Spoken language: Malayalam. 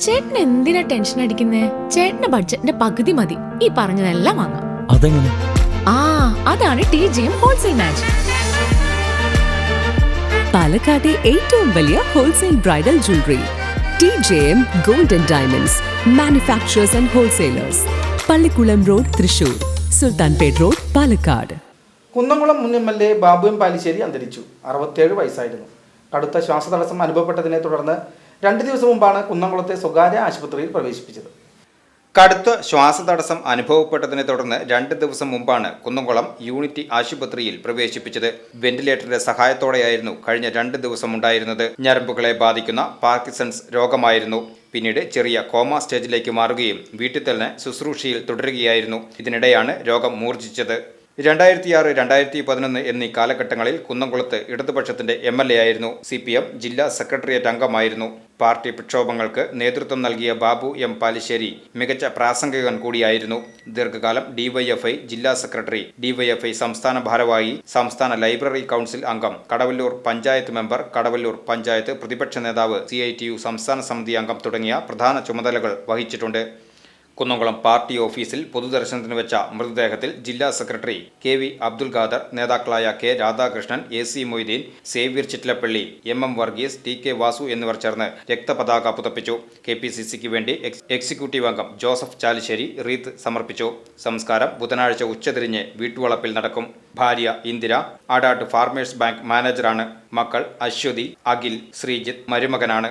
ചേട്ടൻ എന്തിനാ ടെൻഷൻ അടിക്കുന്നേ? ചേട്ടന്റെ ബഡ്ജറ്റിന്റെ പകുതി മതി. ഈ പറഞ്ഞതെല്ലാം വാങ്ങാം. അതെങ്ങനെ? ആ അതാണ് T J M wholesale match പാലക്കാട്ടെ ഏറ്റവും വലിയ wholesale bridal jewellery T J M gold and diamonds manufacturers and wholesalers Pallikkulam road Thrissur. Sultanpet road Palakkad. Kunnamkulam മുൻ M L A Babu M Palissery അന്തരിച്ചു. അറുപത്തേഴ് വയസ്സായിരുന്നു. കടുത്ത ശ്വാസതടസ്സം അനുഭവപ്പെട്ടതിനെ തുടർന്ന് രണ്ട് ദിവസം മുമ്പാണ് കുന്നംകുളത്തെ സ്വകാര്യ ആശുപത്രിയിൽ പ്രവേശിപ്പിച്ചത്. കടുത്ത ശ്വാസതടസ്സം അനുഭവപ്പെട്ടതിനെ തുടർന്ന് രണ്ട് ദിവസം മുമ്പാണ് കുന്നംകുളം യൂണിറ്റി ആശുപത്രിയിൽ പ്രവേശിപ്പിച്ചത്. വെന്റിലേറ്ററിന്റെ സഹായത്തോടെയായിരുന്നു കഴിഞ്ഞ രണ്ട് ദിവസം ഉണ്ടായിരുന്നത്. ഞരമ്പുകളെ ബാധിക്കുന്ന പാർക്കിസൺസ് രോഗമായിരുന്നു. പിന്നീട് ചെറിയ കോമ സ്റ്റേജിലേക്ക് മാറുകയും വീട്ടിൽ തന്നെ ശുശ്രൂഷയിൽ തുടരുകയായിരുന്നു. ഇതിനിടെയാണ് രോഗം മൂർച്ഛിച്ചത്. രണ്ടായിരത്തിയാറ് രണ്ടായിരത്തി പതിനൊന്ന് എന്നീ കാലഘട്ടങ്ങളിൽ കുന്നംകുളത്ത് ഇടതുപക്ഷത്തിന്റെ എം എൽ എ ആയിരുന്നു സി പി എം ജില്ലാ സെക്രട്ടേറിയറ്റ് അംഗമായിരുന്നു. പാർട്ടി പ്രക്ഷോഭങ്ങൾക്ക് നേതൃത്വം നൽകിയ ബാബു എം പാലിശ്ശേരി മികച്ച പ്രാസംഗികൻ കൂടിയായിരുന്നു. ദീർഘകാലം ഡിവൈഎഫ്ഐ ജില്ലാ സെക്രട്ടറി ഡിവൈഎഫ്ഐ സംസ്ഥാന ഭാരവാഹി സംസ്ഥാന ലൈബ്രറി കൗൺസിൽ അംഗം കടവല്ലൂർ പഞ്ചായത്ത് മെമ്പർ കടവല്ലൂർ പഞ്ചായത്ത് പ്രതിപക്ഷ നേതാവ് സി സംസ്ഥാന സമിതി അംഗം തുടങ്ങിയ പ്രധാന ചുമതലകൾ വഹിച്ചിട്ടുണ്ട്. കുന്നംകുളം പാർട്ടി ഓഫീസിൽ പൊതുദർശനത്തിന് വെച്ച മൃതദേഹത്തിൽ ജില്ലാ secretary K V Abdul Khader നേതാക്കളായ K Radhakrishnan A C Moideen Xavier Chittilappilly M M Varghese T K Vasu എന്നിവർ ചേർന്ന് രക്തപതാക പുതപ്പിച്ചു. കെ പി സി സിക്ക് വേണ്ടി എക്സ് എക്സിക്യൂട്ടീവ് അംഗം ജോസഫ് ചാലിശ്ശേരി റീത്ത് സമർപ്പിച്ചു. സംസ്കാരം ബുധനാഴ്ച ഉച്ചതിരിഞ്ഞ് വീട്ടുവളപ്പിൽ നടക്കും. ഭാര്യ ഇന്ദിര ആടാട്ട് ഫാർമേഴ്സ് ബാങ്ക് മാനേജറാണ് മക്കൾ അശ്വതി അഖിൽ ശ്രീജിത്ത് മരുമകനാണ്.